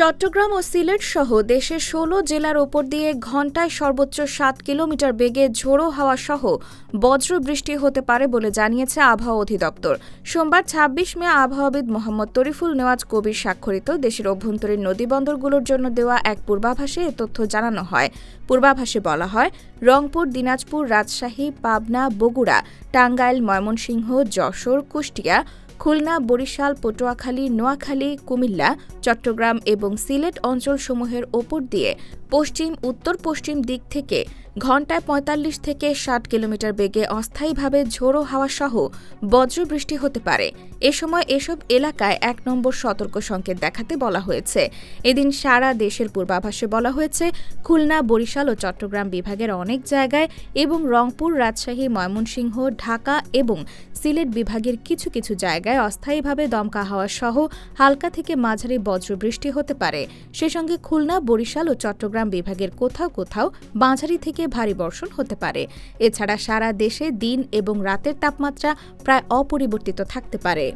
চট্টগ্রাম ও সিলেট সহ দেশের ষোলো জেলার ওপর দিয়ে ঘন্টায় সর্বোচ্চ সাত কিলোমিটার বেগে ঝোড়ো হাওয়া সহ বজ্র বৃষ্টি হতে পারে বলে জানিয়েছে আবহাওয়া অধিদপ্তর। সোমবার ২৬ মে আবহাওয়াবিদ মোহাম্মদ তরিফুল নেওয়াজ কবির স্বাক্ষরিত দেশের অভ্যন্তরীণ নদীবন্দরগুলোর জন্য দেওয়া এক পূর্বাভাসে এ তথ্য জানানো হয়। পূর্বাভাসে বলা হয়, রংপুর, দিনাজপুর, রাজশাহী, পাবনা, বগুড়া, টাঙ্গাইল, ময়মনসিংহ, যশোর, কুষ্টিয়া খুলনা, বরিশাল, পটুয়াখালী, নোয়াখালী, কুমিল্লা, চট্টগ্রাম এবং সিলেট অঞ্চলসমূহের ওপর দিয়ে পশ্চিম উত্তর পশ্চিম দিক থেকে ঘন্টায় ৪৫ থেকে ষাট কিলোমিটার বেগে অস্থায়ীভাবে ঝোড়ো হাওয়া সহ বজ্রবৃষ্টি হতে পারে। এ সময় এসব এলাকায় এক নম্বর সতর্ক সংকেত দেখাতে বলা হয়েছে। এদিন সারা দেশের পূর্বাভাসে বলা হয়েছে, খুলনা, বরিশাল ও চট্টগ্রাম বিভাগের অনেক জায়গায় এবং রংপুর, রাজশাহী, ময়মনসিংহ, ঢাকা এবং সিলেট বিভাগের কিছু কিছু জায়গায় অস্থায়ীভাবে দমকা হাওয়া সহ হালকা থেকে মাঝারি বজ্রবৃষ্টি হতে পারে। সে সঙ্গে খুলনা, বরিশাল ও চট্টগ্রাম বিভাগের কোথাও কোথাও মাঝারি থেকে ভারী বর্ষণ হতে পারে। এছাড়া সারা দেশে দিন এবং রাতের তাপমাত্রা প্রায় অপরিবর্তিত থাকতে পারে।